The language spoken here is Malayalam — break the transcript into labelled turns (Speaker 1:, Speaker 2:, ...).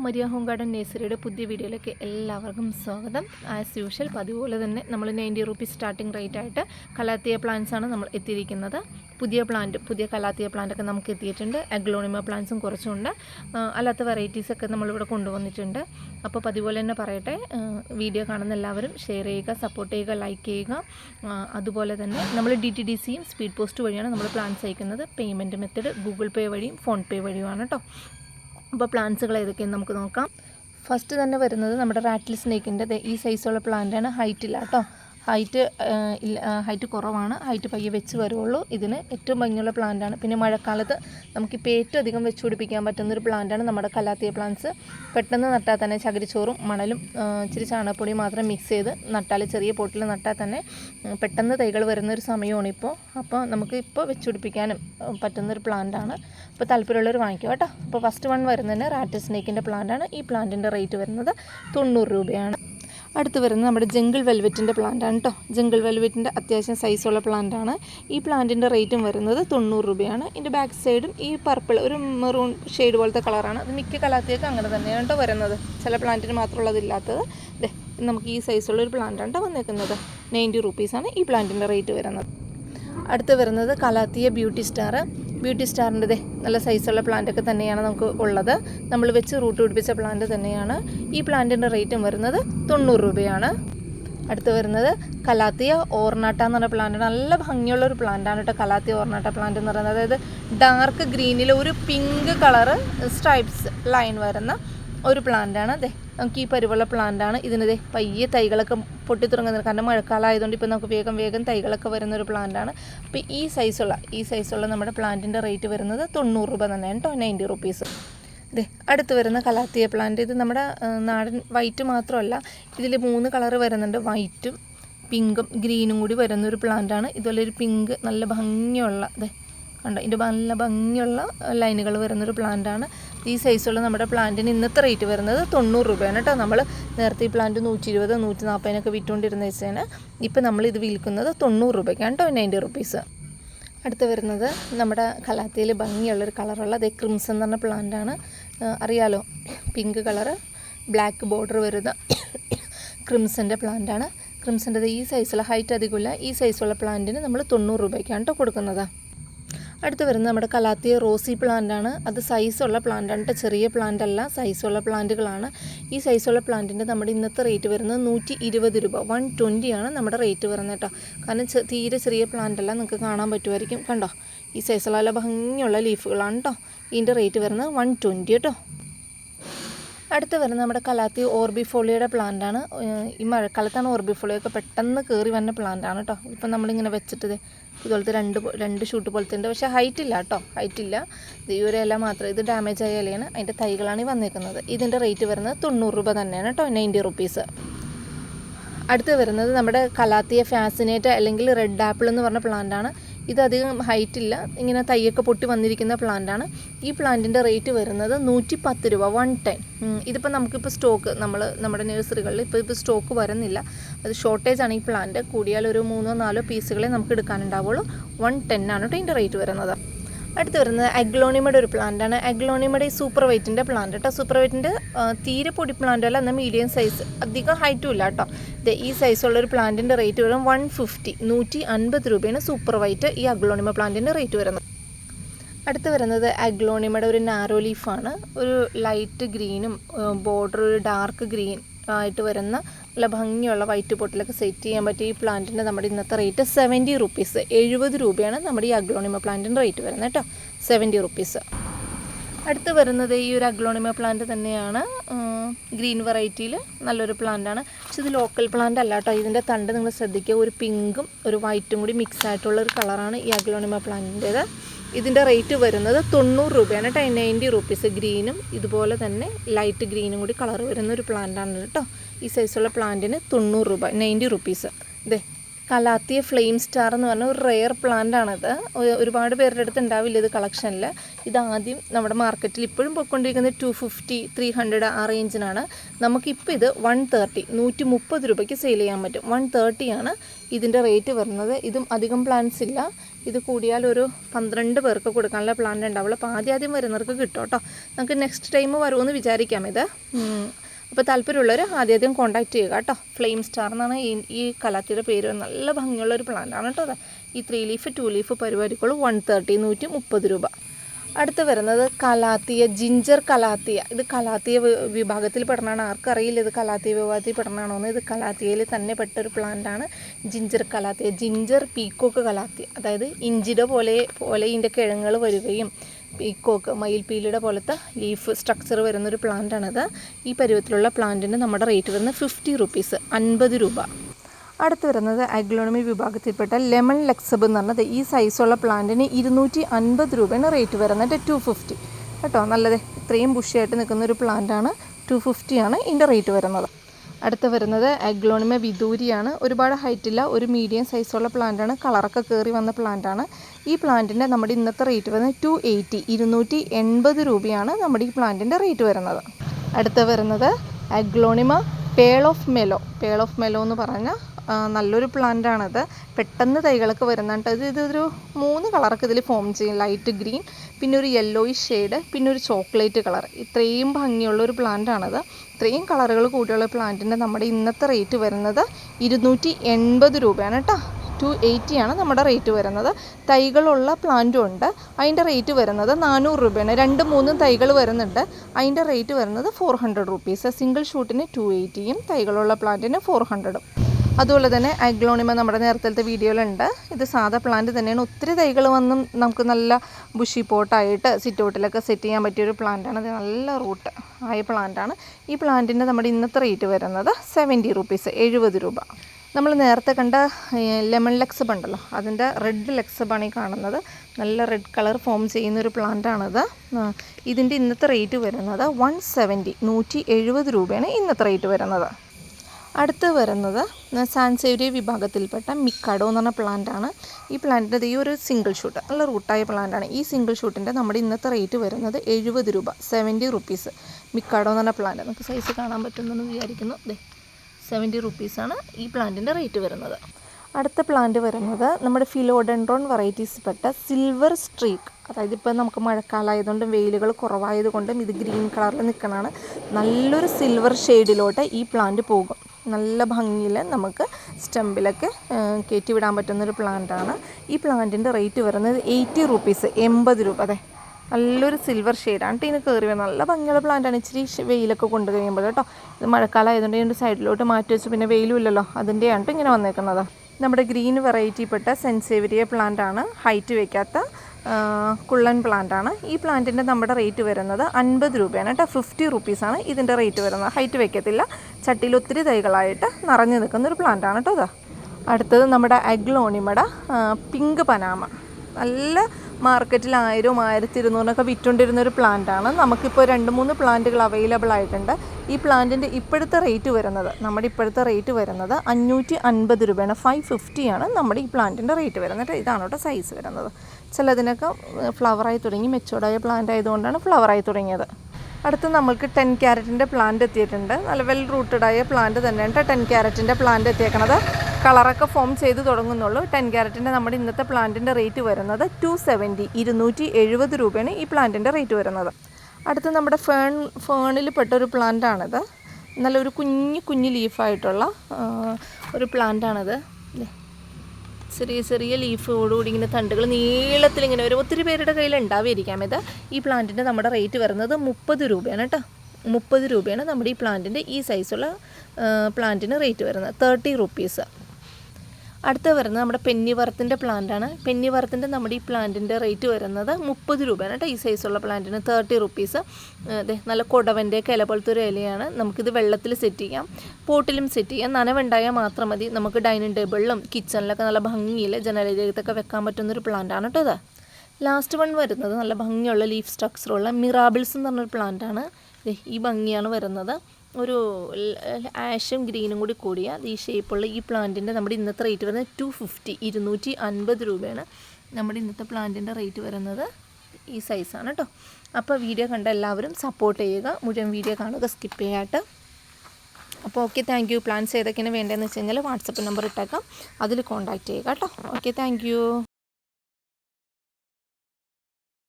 Speaker 1: മരിയ ഹോം ഗാർഡൻ നേഴ്സറിയുടെ പുതിയ വീഡിയോയിലേക്ക് എല്ലാവർക്കും സ്വാഗതം. ആസ് യൂഷ്വൽ പതിപോലെ തന്നെ നമ്മൾ നയന്റി റുപ്പീസ് സ്റ്റാർട്ടിംഗ് റേറ്റ് ആയിട്ട് കലാത്തിയ പ്ലാന്റ്സ് ആണ് നമ്മൾ എത്തിയിരിക്കുന്നത്. പുതിയ പ്ലാന്റ് പുതിയ കലാത്തിയ പ്ലാന്റ് ഒക്കെ നമുക്ക് എത്തിയിട്ടുണ്ട്. അഗ്ലോണിമ പ്ലാന്റ്സും കുറച്ചുണ്ട്. അല്ലാത്ത വെറൈറ്റീസ് ഒക്കെ നമ്മളിവിടെ കൊണ്ടുവന്നിട്ടുണ്ട്. അപ്പോൾ പതിപോലെ തന്നെ പറയട്ടെ വീഡിയോ കാണുന്ന എല്ലാവരും ഷെയർ ചെയ്യുക സപ്പോർട്ട് ചെയ്യുക ലൈക്ക് ചെയ്യുക. അതുപോലെ തന്നെ നമ്മൾ ഡി ടി ഡി സിയും സ്പീഡ് പോസ്റ്റ് വഴിയാണ് നമ്മൾ പ്ലാന്റ്സ് അയക്കുന്നത്. പേയ്മെന്റ് മെത്തേഡ് ഗൂഗിൾ പേ വഴിയും ഫോൺ പേ വഴിയുമാണ് കേട്ടോ അപ്പോൾ പ്ലാന്റ്സുകൾ ഏതൊക്കെയെന്ന് നമുക്ക് നോക്കാം. ഫസ്റ്റ് തന്നെ വരുന്നത് നമ്മുടെ റാറ്റിൽ സ്നേക്കിന്റെ ഈ സൈസുള്ള പ്ലാന്റാണ് ഹൈറ്റ് ഇല്ല കേട്ടോ ഹൈറ്റ് ഹൈറ്റ് കുറവാണ്. ഹൈറ്റ് പയ്യെ വെച്ച് വരുള്ളൂ ഇതിന് ഏറ്റവും ഭംഗിയുള്ള പ്ലാന്റാണ് പിന്നെ മഴക്കാലത്ത് നമുക്കിപ്പോൾ ഏറ്റവും അധികം വെച്ച് പിടിപ്പിക്കാൻ പറ്റുന്നൊരു പ്ലാന്റാണ് നമ്മുടെ കലാത്തിയ പ്ലാന്റ്സ് പെട്ടെന്ന് നട്ടാൽ തന്നെ ചകിരിച്ചോറും മണലും ഇച്ചിരി ചാണകപ്പൊടിയും മാത്രം മിക്സ് ചെയ്ത് നട്ടാൽ ചെറിയ പോട്ടിൽ നട്ടാൽ തന്നെ പെട്ടെന്ന് തൈകൾ വരുന്നൊരു സമയമാണ് ഇപ്പോൾ അപ്പോൾ നമുക്ക് ഇപ്പോൾ വെച്ച് പിടിപ്പിക്കാനും പറ്റുന്നൊരു പ്ലാന്റാണ് അപ്പോൾ താല്പര്യമുള്ളവർ വാങ്ങിക്കുക കേട്ടോ. അപ്പോൾ ഫസ്റ്റ് വൺ വരുന്നത് റാറ്റ് സ്നേക്കിന്റെ പ്ലാന്റാണ് ഈ പ്ലാന്റിന്റെ റേറ്റ് വരുന്നത് തൊണ്ണൂറ് രൂപയാണ്. അടുത്ത് വരുന്നത് നമ്മുടെ ജംഗിൾ വെൽവെറ്റിന്റെ ആണ് കേട്ടോ ജംഗിൾ വെൽവെറ്റിന്റെ അത്യാവശ്യം സൈസുള്ള ആണ്. ഈ പ്ലാന്റിന്റെ റേറ്റും വരുന്നത് തൊണ്ണൂറ് രൂപയാണ്. ഇതിന്റെ ബാക്ക് സൈഡും ഈ പർപ്പിൾ ഒരു മെറൂൺ ഷെയ്ഡ് പോലത്തെ കളറാണ് അത് മിക്ക കലാത്തിയൊക്കെ അങ്ങനെ തന്നെയാണ് കേട്ടോ വരുന്നത്. ചില പ്ലാന്റിന് മാത്രമുള്ളതില്ലാത്തത് നമുക്ക് ഈ സൈസുള്ള ഒരു പ്ലാന്റാണ് കേട്ടോ വന്നേക്കുന്നത്. നയന്റി റുപ്പീസാണ് ഈ പ്ലാന്റിന്റെ റേറ്റ് വരുന്നത്. അടുത്ത് വരുന്നത് കലാത്തിയ ബ്യൂട്ടി സ്റ്റാർ ബ്യൂട്ടി സ്റ്റാറിന്റെ നല്ല സൈസുള്ള പ്ലാന്റൊക്കെ തന്നെയാണ് നമുക്ക് ഉള്ളത്. നമ്മൾ വെച്ച് റൂട്ട് പിടിപ്പിച്ച പ്ലാന്റ് തന്നെയാണ്. ഈ പ്ലാന്റിന്റെ റേറ്റും വരുന്നത് തൊണ്ണൂറ് രൂപയാണ്. അടുത്ത് വരുന്നത് കലാത്തിയ ഓർണാട്ട എന്ന് പറഞ്ഞ പ്ലാന്റ് നല്ല ഭംഗിയുള്ള ഒരു പ്ലാന്റാണ് കേട്ടോ കലാത്തിയ ഓർണാട്ട പ്ലാന്റ് എന്ന് പറയുന്നത്. അതായത് ഡാർക്ക് ഗ്രീനിൽ ഒരു പിങ്ക് കളറ് സ്ട്രൈപ്സ് ലൈൻ വരുന്ന ഒരു പ്ലാന്റാണ് അതെ നമുക്ക് ഈ പരിവുള്ള പ്ലാന്റാണ് ഇതിന് ദേ പയ്യെ തൈകളൊക്കെ പൊട്ടി തുടങ്ങുന്നത് കാരണം മഴക്കാലമായതുകൊണ്ട് ഇപ്പോൾ നമുക്ക് വേഗം വേഗം തൈകളൊക്കെ വരുന്ന ഒരു പ്ലാന്റാണ് അപ്പോൾ ഈ സൈസുള്ള ഈ സൈസുള്ള നമ്മുടെ പ്ലാന്റിന്റെ റേറ്റ് വരുന്നത് തൊണ്ണൂറ് രൂപ തന്നെയാണ് കേട്ടോ നയന്റി റുപ്പീസ് ദേ അടുത്ത് വരുന്ന കലാത്തിയ പ്ലാന്റ് ഇത് നമ്മുടെ നാടൻ വൈറ്റ് മാത്രമല്ല. ഇതിൽ മൂന്ന് കളർ വരുന്നുണ്ട്. വൈറ്റും പിങ്കും ഗ്രീനും കൂടി വരുന്നൊരു പ്ലാന്റാണ് ഇതുപോലെ ഒരു പിങ്ക് നല്ല ഭംഗിയുള്ള അതെ കണ്ടോ? ഇതിന്റെ നല്ല ഭംഗിയുള്ള ലൈനുകൾ വരുന്നൊരു പ്ലാന്റാണ്. ഈ സൈസുള്ള നമ്മുടെ പ്ലാന്റിന് ഇന്നത്തെ റേറ്റ് വരുന്നത് തൊണ്ണൂറ് രൂപയാണ് കേട്ടോ. നമ്മൾ നേരത്തെ ഈ പ്ലാന്റ് നൂറ്റി ഇരുപത് നൂറ്റി നാൽപ്പതിനൊക്കെ വിറ്റുകൊണ്ടിരുന്ന വെച്ചാൽ ഇപ്പം നമ്മളിത് വിൽക്കുന്നത് തൊണ്ണൂറ് രൂപയ്ക്കാണ് കേട്ടോ നയന്റി റുപ്പീസ്. അടുത്ത് വരുന്നത് നമ്മുടെ കലാത്തിയിൽ ഭംഗിയുള്ളൊരു കളറുള്ള അതേ ക്രിംസൺ എന്ന് പറഞ്ഞ പ്ലാന്റാണ്. അറിയാലോ പിങ്ക് കളറ് ബ്ലാക്ക് ബോർഡർ വരുന്ന ക്രിംസന്റെ പ്ലാന്റാണ്. ക്രിംസന്റെ ഈ സൈസുള്ള ഹൈറ്റ് അധികമില്ല. ഈ സൈസുള്ള പ്ലാന്റിന് നമ്മൾ തൊണ്ണൂറ് രൂപയ്ക്കാണ് കേട്ടോ കൊടുക്കുന്നത്. അടുത്ത് വരുന്നത് നമ്മുടെ കലാത്തിയ റോസി പ്ലാന്റ് ആണ്. അത് സൈസുള്ള പ്ലാന്റ് ആണ്. ട്ടോ. ചെറിയ പ്ലാന്റ് അല്ല സൈസുള്ള പ്ലാന്റുകളാണ് ഈ സൈസുള്ള പ്ലാന്റിന്റെ നമ്മുടെ ഇന്നത്തെ റേറ്റ് വരുന്നത് നൂറ്റി ഇരുപത് രൂപ വൺ ആണ് നമ്മുടെ റേറ്റ് വരുന്നത് കേട്ടോ കാരണം തീരെ ചെറിയ പ്ലാന്റ് അല്ല. നിങ്ങൾക്ക് കാണാൻ പറ്റുമായിരിക്കും. കണ്ടോ? ഈ സൈസുള്ള നല്ല ഭംഗിയുള്ള ലീഫുകളാണ് കേട്ടോ ഇതിന്റെ റേറ്റ് വരുന്നത് വൺ ട്വന്റി കേട്ടോ അടുത്ത് വരുന്നത് നമ്മുടെ കലാത്തി ഓർബിഫോളിയുടെ പ്ലാന്റാണ് ഈ മഴക്കാലത്താണ് ഓർബിഫോളിയൊക്കെ പെട്ടെന്ന് കയറി വരുന്ന പ്ലാന്റാണ് കേട്ടോ ഇപ്പം നമ്മളിങ്ങനെ വെച്ചിട്ട് ഇതുപോലത്തെ രണ്ട് രണ്ട് ഷൂട്ട് പോലത്തെ ഉണ്ട്. പക്ഷേ ഹൈറ്റ് ഇല്ല കേട്ടോ ഹൈറ്റ് ഇല്ല. ഈ ഒരു ഇല മാത്രം. ഇത് ഡാമേജ് ആയ ഇലയാണ്. അതിന്റെ തൈകളാണ് ഈ വന്നിരിക്കുന്നത് ഇതിന്റെ റേറ്റ് വരുന്നത് തൊണ്ണൂറ് രൂപ തന്നെയാണ് കേട്ടോ നയന്റി റുപ്പീസ് അടുത്ത് വരുന്നത് നമ്മുടെ കലാത്തിയ ഫാസിനേറ്റ് അല്ലെങ്കിൽ റെഡ് ആപ്പിൾ എന്ന് പറഞ്ഞ പ്ലാന്റാണ് ഇത് ഹൈറ്റില്ല ഇങ്ങനെ തൈയൊക്കെ പൊട്ടി വന്നിരിക്കുന്ന പ്ലാന്റാണ് ഈ പ്ലാന്റിന്റെ റേറ്റ് വരുന്നത് നൂറ്റി പത്ത് രൂപ വൺ ടെൻ ഇതിപ്പോൾ നമുക്കിപ്പോൾ സ്റ്റോക്ക് നമ്മൾ നമ്മുടെ നഴ്സറികളിൽ ഇപ്പോൾ ഇപ്പോൾ സ്റ്റോക്ക് വരുന്നില്ല. അത് ഷോർട്ടേജ് ആണ് ഈ പ്ലാന്റ് കൂടിയാൽ ഒരു മൂന്നോ നാലോ പീസുകളെ നമുക്ക് എടുക്കാനുണ്ടാവുള്ളൂ. വൺ ടെൻ ആണ് കേട്ടോ ഇതിന്റെ റേറ്റ് വരുന്നത്. അടുത്ത് വരുന്നത് അഗ്ലോണിമയുടെ ഒരു പ്ലാന്റാണ് അഗ്ലോണിമയുടെ ഈ സൂപ്പർ വൈറ്റിന്റെ പ്ലാന്റ് കേട്ടോ സൂപ്പർ വൈറ്റിന്റെ തീരെ പൊടി പ്ലാന്റ് അല്ല എന്നാൽ മീഡിയം സൈസ് അധികം ഹൈറ്റും ഇല്ല കേട്ടോ ദേ ഈ സൈസുള്ള ഒരു പ്ലാന്റിന്റെ റേറ്റ് വരും വൺ ഫിഫ്റ്റി നൂറ്റി അൻപത് രൂപയാണ് സൂപ്പർ വൈറ്റ് ഈ അഗ്ലോണിമ പ്ലാന്റിന്റെ റേറ്റ് വരുന്നത്. അടുത്ത് വരുന്നത് അഗ്ലോണിമയുടെ ഒരു നാരോ ലീഫാണ് ഒരു ലൈറ്റ് ഗ്രീനും ബോർഡർ ഒരു ഡാർക്ക് ഗ്രീൻ ആയിട്ട് വരുന്ന നല്ല ഭംഗിയുള്ള വൈറ്റ് പോട്ടിലൊക്കെ സെറ്റ് ചെയ്യാൻ പറ്റിയ ഈ പ്ലാന്റിന്റെ നമ്മുടെ ഇന്നത്തെ റേറ്റ് സെവന്റി റുപ്പീസ് എഴുപത് രൂപയാണ് നമ്മുടെ ഈ അഗ്ലോണിമ പ്ലാന്റിന്റെ റേറ്റ് വരുന്നത് കേട്ടോ. സെവന്റി റുപ്പീസ് അടുത്ത് വരുന്നത് ഈ ഒരു അഗ്ലോണിമ പ്ലാന്റ് തന്നെയാണ്. ഗ്രീൻ വെറൈറ്റിയിൽ നല്ലൊരു പ്ലാന്റാണ് പക്ഷെ ഇത് ലോക്കൽ പ്ലാന്റ് അല്ല കേട്ടോ. ഇതിന്റെ തണ്ട് നിങ്ങൾ ശ്രദ്ധിക്കുക. ഒരു പിങ്കും ഒരു വൈറ്റും കൂടി മിക്സ് ആയിട്ടുള്ള ഒരു കളറാണ് ഈ അഗ്ലോണിമ പ്ലാന്റിന്റേത് ഇതിന്റെ റേറ്റ് വരുന്നത് തൊണ്ണൂറ് രൂപയാണ്. കേട്ടോ നയന്റി റുപ്പീസ് ഗ്രീനും ഇതുപോലെ തന്നെ ലൈറ്റ് ഗ്രീനും കൂടി കളർ വരുന്ന ഒരു പ്ലാന്റാണ് കേട്ടോ. ഈ സൈസുള്ള പ്ലാന്റിന് തൊണ്ണൂറ് രൂപ നയന്റി റുപ്പീസ്. ഇതേ കലാത്തിയ ഫ്ലെയിം സ്റ്റാർ എന്ന് പറഞ്ഞ ഒരു റെയർ പ്ലാന്റ് ആണത്. ഒരുപാട് പേരുടെ അടുത്ത് ഉണ്ടാവില്ല ഇത് കളക്ഷനിൽ ഇത് ആദ്യം നമ്മുടെ മാർക്കറ്റിൽ ഇപ്പോഴും പോയിക്കൊണ്ടിരിക്കുന്നത് ടു ഫിഫ്റ്റി ത്രീ ഹൺഡ്രഡ് ആ റേഞ്ചിനാണ് നമുക്കിപ്പോൾ ഇത് വൺ തേർട്ടി നൂറ്റി മുപ്പത് രൂപയ്ക്ക് സെയിൽ ചെയ്യാൻ പറ്റും. വൺ തേർട്ടിയാണ് ഇതിന്റെ റേറ്റ് വരുന്നത്. ഇതും അധികം പ്ലാന്റ്സ് ഇല്ല. ഇത് കൂടിയാൽ ഒരു പന്ത്രണ്ട് പേർക്ക് കൊടുക്കാനുള്ള പ്ലാന്റ് ഉണ്ടാവുള്ളൂ അപ്പോൾ ആദ്യം ആദ്യം വരുന്നവർക്ക് കിട്ടും കേട്ടോ. നമുക്ക് നെക്സ്റ്റ് ടൈം വരുമെന്ന് വിചാരിക്കാം ഇത്. അപ്പോൾ താല്പര്യമുള്ളവർ ആദ്യം കോണ്ടാക്ട് ചെയ്യുക കേട്ടോ. ഫ്ലെയിം സ്റ്റാർ എന്നാണ് ഈ ഈ കലാത്തിയുടെ പേര്. നല്ല ഭംഗിയുള്ള ഒരു പ്ലാന്റ് ആണ് കേട്ടോ അത്. ഈ ത്രീ ലീഫ് ടു ലീഫ് പരിപാടികൾ വൺ തേർട്ടി നൂറ്റി മുപ്പത് രൂപ. അടുത്ത് വരുന്നത് കലാത്തിയ ജിഞ്ചർ കലാത്തിയ. ഇത് കലാത്തിയ വിഭാഗത്തിൽ പെടുന്നതാണ്. ആർക്കറിയില്ല ഇത് കലാത്തിയ വിഭാഗത്തിൽ പെടുന്നതാണോ എന്ന്. ഇത് കലാത്തിയയിൽ തന്നെ പെട്ട ഒരു പ്ലാന്റ് ആണ് ginger calathea. Ginger peacock calathea. അതായത് ഇഞ്ചിട പോലെ പോലെ ഇതിന്റെ കിഴങ്ങുകൾ വരികയും പീക്കോക്ക് മയിൽപീലിയുടെ പോലത്തെ ലീഫ് സ്ട്രക്ചർ വരുന്നൊരു പ്ലാന്റാണിത്. ഈ പരുവത്തിലുള്ള പ്ലാന്റിന് നമ്മുടെ റേറ്റ് വരുന്നത് ഫിഫ്റ്റി റുപ്പീസ് അൻപത് രൂപ. അടുത്ത് വരുന്നത് അഗ്ലോണമി വിഭാഗത്തിൽപ്പെട്ട ലെമൺ ലെക്സബ് എന്ന് പറഞ്ഞത്. ഈ സൈസുള്ള പ്ലാന്റിന് ഇരുന്നൂറ്റി അൻപത് രൂപയാണ് റേറ്റ് വരുന്നത് ടു ഫിഫ്റ്റി. കേട്ടോ നല്ലത്. ഇത്രയും ബുഷിയായിട്ട് നിൽക്കുന്ന ഒരു പ്ലാന്റാണ് ടു ഫിഫ്റ്റിയാണ് ഇതിന്റെ റേറ്റ് വരുന്നത്. അടുത്ത് വരുന്നത് അഗ്ലോണിമ വിദൂരിയാണ്. ഒരുപാട് ഹൈറ്റില്ല ഒരു മീഡിയം സൈസുള്ള പ്ലാന്റാണ് കളറൊക്കെ കയറി വന്ന പ്ലാന്റാണ് ഈ പ്ലാന്റിന്റെ നമ്മുടെ ഇന്നത്തെ റേറ്റ് വരുന്നത് ടു എയ്റ്റി ഇരുന്നൂറ്റി എൺപത് രൂപയാണ് നമ്മുടെ ഈ പ്ലാന്റിന്റെ റേറ്റ് വരുന്നത്. അടുത്ത് വരുന്നത് aglaonema pearl of mellow. Pearl of mellow എന്ന് പറഞ്ഞ ആ, നല്ലൊരു പ്ലാന്റാണത് പെട്ടെന്ന് തൈകളൊക്കെ വരുന്നുണ്ട് ഇത് ഇതൊരു മൂന്ന് കളറൊക്കെ ഇതിൽ ഫോം ചെയ്യും. ലൈറ്റ് ഗ്രീൻ പിന്നെ ഒരു യെല്ലോയിഷ് ഷെയ്ഡ് പിന്നെ ഒരു ചോക്ലേറ്റ് കളർ ഇത്രയും ഭംഗിയുള്ള ഒരു പ്ലാന്റാണത് ഇത്രയും കളറുകൾ കൂടിയുള്ള പ്ലാന്റിന്റെ നമ്മുടെ ഇന്നത്തെ റേറ്റ് വരുന്നത് ഇരുന്നൂറ്റി എൺപത് രൂപയാണ് കേട്ടോ ടു എയ്റ്റിയാണ് നമ്മുടെ റേറ്റ് വരുന്നത്. തൈകളുള്ള പ്ലാന്റും ഉണ്ട്. അതിന്റെ റേറ്റ് വരുന്നത് നാനൂറ് രൂപയാണ്. രണ്ട് മൂന്നും തൈകൾ വരുന്നുണ്ട്. അതിന്റെ റേറ്റ് വരുന്നത് ഫോർ ഹൺഡ്രഡ് റുപ്പീസ് സിംഗിൾ ഷൂട്ടിന് ടു എയ്റ്റിയും തൈകളുള്ള പ്ലാന്റിന് ഫോർ ഹൺഡ്രഡും അതുപോലെ തന്നെ അഗ്ലോണിമ നമ്മുടെ നേരത്തെ വീഡിയോയിലുണ്ട്. ഇത് സാധാ പ്ലാന്റ് തന്നെയാണ്. ഒത്തിരി തൈകൾ വന്നും നമുക്ക് നല്ല ബുഷി പോട്ടായിട്ട് സിറ്റ് ഔട്ടിലൊക്കെ സെറ്റ് ചെയ്യാൻ പറ്റിയൊരു പ്ലാന്റാണ് ഇത് നല്ല റൂട്ട് ആയ പ്ലാന്റാണ് ഈ പ്ലാന്റിന്റെ നമ്മുടെ ഇന്നത്തെ റേറ്റ് വരുന്നത് സെവന്റി റുപ്പീസ് എഴുപത് രൂപ. നമ്മൾ നേരത്തെ കണ്ട ലെമൺ ലെക്സബ് ഉണ്ടല്ലോ. അതിന്റെ റെഡ് ലെക്സബാണ് ഈ കാണുന്നത്. നല്ല റെഡ് കളർ ഫോം ചെയ്യുന്ന ഒരു പ്ലാന്റാണിത് ഇതിന്റെ ഇന്നത്തെ റേറ്റ് വരുന്നത് വൺ സെവന്റി നൂറ്റി എഴുപത് രൂപയാണ് ഇന്നത്തെ റേറ്റ് വരുന്നത്. അടുത്ത് വരുന്നത് സാൻസേരി വിഭാഗത്തിൽപ്പെട്ട മിക്കാഡോ എന്ന് പറഞ്ഞ പ്ലാന്റാണ് ഈ പ്ലാന്റിന്റെ ഈ ഒരു സിംഗിൾ ഷൂട്ട് നല്ല റൂട്ടായ പ്ലാന്റാണ് ഈ സിംഗിൾ ഷൂട്ടിന്റെ നമ്മുടെ ഇന്നത്തെ റേറ്റ് വരുന്നത് എഴുപത് രൂപ സെവന്റി റുപ്പീസ് മിക്കാഡോ എന്ന് പറഞ്ഞ പ്ലാന്റ് നമുക്ക് സൈസ് കാണാൻ പറ്റുമെന്ന് വിചാരിക്കുന്നു. ദേ സെവന്റി റുപ്പീസാണ് ഈ പ്ലാന്റിന്റെ റേറ്റ് വരുന്നത്. അടുത്ത പ്ലാന്റ് വരുന്നത് നമ്മുടെ ഫിലോഡൻഡ്രോൺ വെറൈറ്റീസ് പെട്ട സിൽവർ സ്ട്രീക്ക് അതായത് ഇപ്പോൾ നമുക്ക് മഴക്കാലമായതുകൊണ്ടും വെയിലുകൾ കുറവായതുകൊണ്ടും ഇത് ഗ്രീൻ കളറിൽ നിൽക്കണതാണ്. നല്ലൊരു സിൽവർ ഷെയ്ഡിലോട്ട് ഈ പ്ലാന്റ് പോകും. നല്ല ഭംഗിയിൽ നമുക്ക് സ്റ്റമ്പിലൊക്കെ കയറ്റി വിടാൻ പറ്റുന്നൊരു പ്ലാന്റാണ്. ഈ പ്ലാന്റിന്റെ റേറ്റ് വരുന്നത് എയ്റ്റി റുപ്പീസ് എൺപത് രൂപ. അതെ നല്ലൊരു സിൽവർ ഷെയ്ഡാണ്. ഇതിന് കയറി വരുന്നത് നല്ല ഭംഗിയുള്ള പ്ലാന്റാണ്. ഇച്ചിരി വെയിലൊക്കെ കൊണ്ട് കഴിയുമ്പോൾ കേട്ടോ. ഇത് മഴക്കാലം ആയതുകൊണ്ട് ഇതിന്റെ സൈഡിലോട്ട് മാറ്റി വെച്ച്. പിന്നെ വെയിലും ഇല്ലല്ലോ. അതിന്റെയാണ് ഇങ്ങനെ വന്നേക്കുന്നത്. നമ്മുടെ ഗ്രീൻ വെറൈറ്റിപ്പെട്ട സെൻസേവിരിയ പ്ലാന്റ് ആണ് ഹൈറ്റ് വയ്ക്കാത്ത കുള്ളൻ പ്ലാന്റ് ആണ്. ഈ പ്ലാന്റിന്റെ നമ്മുടെ റേറ്റ് വരുന്നത് അൻപത് രൂപയാണ് കേട്ടോ. ഫിഫ്റ്റി റുപ്പീസാണ് ഇതിന്റെ റേറ്റ് വരുന്നത്. ഹൈറ്റ് വയ്ക്കത്തില്ല ചട്ടിയിൽ ഒത്തിരി തൈകളായിട്ട് നിറഞ്ഞു നിൽക്കുന്ന ഒരു പ്ലാന്റ് ആണ് കേട്ടോ അതാ അടുത്തത് നമ്മുടെ അഗ്ലോണിമട പിങ്ക് പനാമ നല്ല മാർക്കറ്റിൽ ആയിരവും ആയിരത്തി ഇരുന്നൂറിനൊക്കെ വിറ്റുകൊണ്ടിരുന്ന ഒരു പ്ലാന്റാണ്. നമുക്കിപ്പോൾ രണ്ട് മൂന്ന് പ്ലാന്റുകൾ അവൈലബിൾ ആയിട്ടുണ്ട്. ഈ പ്ലാന്റിന്റെ ഇപ്പോഴത്തെ റേറ്റ് വരുന്നത് നമ്മുടെ ഇപ്പോഴത്തെ റേറ്റ് വരുന്നത് അഞ്ഞൂറ്റി അൻപത് രൂപയാണ് ഫൈവ് ഫിഫ്റ്റിയാണ് നമ്മുടെ ഈ പ്ലാന്റിന്റെ റേറ്റ് വരുന്നത്. ഇതാണ് കേട്ടോ സൈസ് വരുന്നത്. ചിലതിനൊക്കെ ഫ്ലവറായി തുടങ്ങി മെച്ചോർഡായ പ്ലാന്റ് ആയതുകൊണ്ടാണ് ഫ്ലവറായി തുടങ്ങിയത്. അടുത്ത് നമ്മൾക്ക് ടെൻ ക്യാരറ്റിന്റെ പ്ലാന്റ് എത്തിയിട്ടുണ്ട്. നല്ല വെൽ റൂട്ടഡായ പ്ലാന്റ് തന്നെയാണ് ടെൻ ക്യാരറ്റിന്റെ പ്ലാന്റ് എത്തിയേക്കണത്. കളറൊക്കെ ഫോം ചെയ്ത് തുടങ്ങുന്നുള്ളൂ. ടെൻ ക്യാരറ്റിന്റെ നമ്മുടെ ഇന്നത്തെ പ്ലാന്റിന്റെ റേറ്റ് വരുന്നത് ടു സെവന്റി ഇരുന്നൂറ്റി എഴുപത് രൂപയാണ് ഈ പ്ലാന്റിന്റെ റേറ്റ് വരുന്നത്. അടുത്ത് നമ്മുടെ ഫേൺ ഫേണിൽ പെട്ടൊരു പ്ലാന്റാണിത്. നല്ലൊരു കുഞ്ഞു കുഞ്ഞു ലീഫായിട്ടുള്ള ഒരു പ്ലാന്റാണിത്. ചെറിയ ചെറിയ ലീഫോടുകൂടി ഇങ്ങനെ തണ്ടുകൾ നീളത്തിൽ ഇങ്ങനെ ഒരു ഒത്തിരി പേരുടെ കയ്യിൽ ഉണ്ടാവുമായിരിക്കാം ഇത്. ഈ പ്ലാന്റിന്റെ നമ്മുടെ റേറ്റ് വരുന്നത് മുപ്പത് രൂപയാണ് കേട്ടോ മുപ്പത് രൂപയാണ് നമ്മുടെ ഈ പ്ലാന്റിന്റെ ഈ സൈസുള്ള പ്ലാന്റിന് റേറ്റ് വരുന്നത്. തേർട്ടി റുപ്പീസ് അടുത്ത വരുന്നത് നമ്മുടെ പെന്നിവർത്തിന്റെ പ്ലാന്റാണ് പെന്നിവർത്തിന്റെ നമ്മുടെ ഈ പ്ലാന്റിന്റെ റേറ്റ് വരുന്നത് മുപ്പത് രൂപയാണ് കേട്ടോ. ഈ സൈസുള്ള പ്ലാന്റിന് തേർട്ടി റുപ്പീസ് അതെ നല്ല കൊടവന്റെ ഇല പോലത്തെ ഒരു ഇലയാണ്. നമുക്കിത് വെള്ളത്തിൽ സെറ്റ് ചെയ്യാം. പോട്ടിലും സെറ്റ് ചെയ്യാം. നനവുണ്ടായാൽ മാത്രം മതി. നമുക്ക് ഡൈനിങ് ടേബിളിലും കിച്ചണിലൊക്കെ നല്ല ഭംഗിയിൽ ജനലരികത്തൊക്കെ വെക്കാൻ പറ്റുന്നൊരു പ്ലാന്റാണ് കേട്ടോ ഇത്. ലാസ്റ്റ് വൺ വരുന്നത് നല്ല ഭംഗിയുള്ള ലീഫ് സ്ട്രക്ചറുള്ള മിറാബിൾസ് എന്ന് പറഞ്ഞൊരു പ്ലാന്റാണ് ഈ ഭംഗിയാണ് വരുന്നത്. ഒരു ആഷും ഗ്രീനും കൂടി കൂടിയ ഈ ഷേപ്പുള്ള ഈ പ്ലാന്റിന്റെ നമ്മുടെ ഇന്നത്തെ റേറ്റ് വരുന്നത് ടു ഫിഫ്റ്റി ഇരുന്നൂറ്റി അൻപത് രൂപയാണ്. നമ്മുടെ ഇന്നത്തെ പ്ലാന്റിന്റെ റേറ്റ് വരുന്നത് ഈ സൈസാണ് കേട്ടോ അപ്പോൾ വീഡിയോ കണ്ട എല്ലാവരും സപ്പോർട്ട് ചെയ്യുക. മുഴുവൻ വീഡിയോ കാണുക സ്കിപ്പ് ചെയ്യാട്ട്. അപ്പോൾ ഓക്കെ താങ്ക് യു പ്ലാൻസ് ഏതൊക്കെയാണ് വേണ്ടതെന്ന് വെച്ച് കഴിഞ്ഞാൽ വാട്സപ്പ് നമ്പർ ഇട്ടേക്കാം. അതിൽ കോൺടാക്റ്റ് ചെയ്യുക കേട്ടോ ഓക്കെ താങ്ക്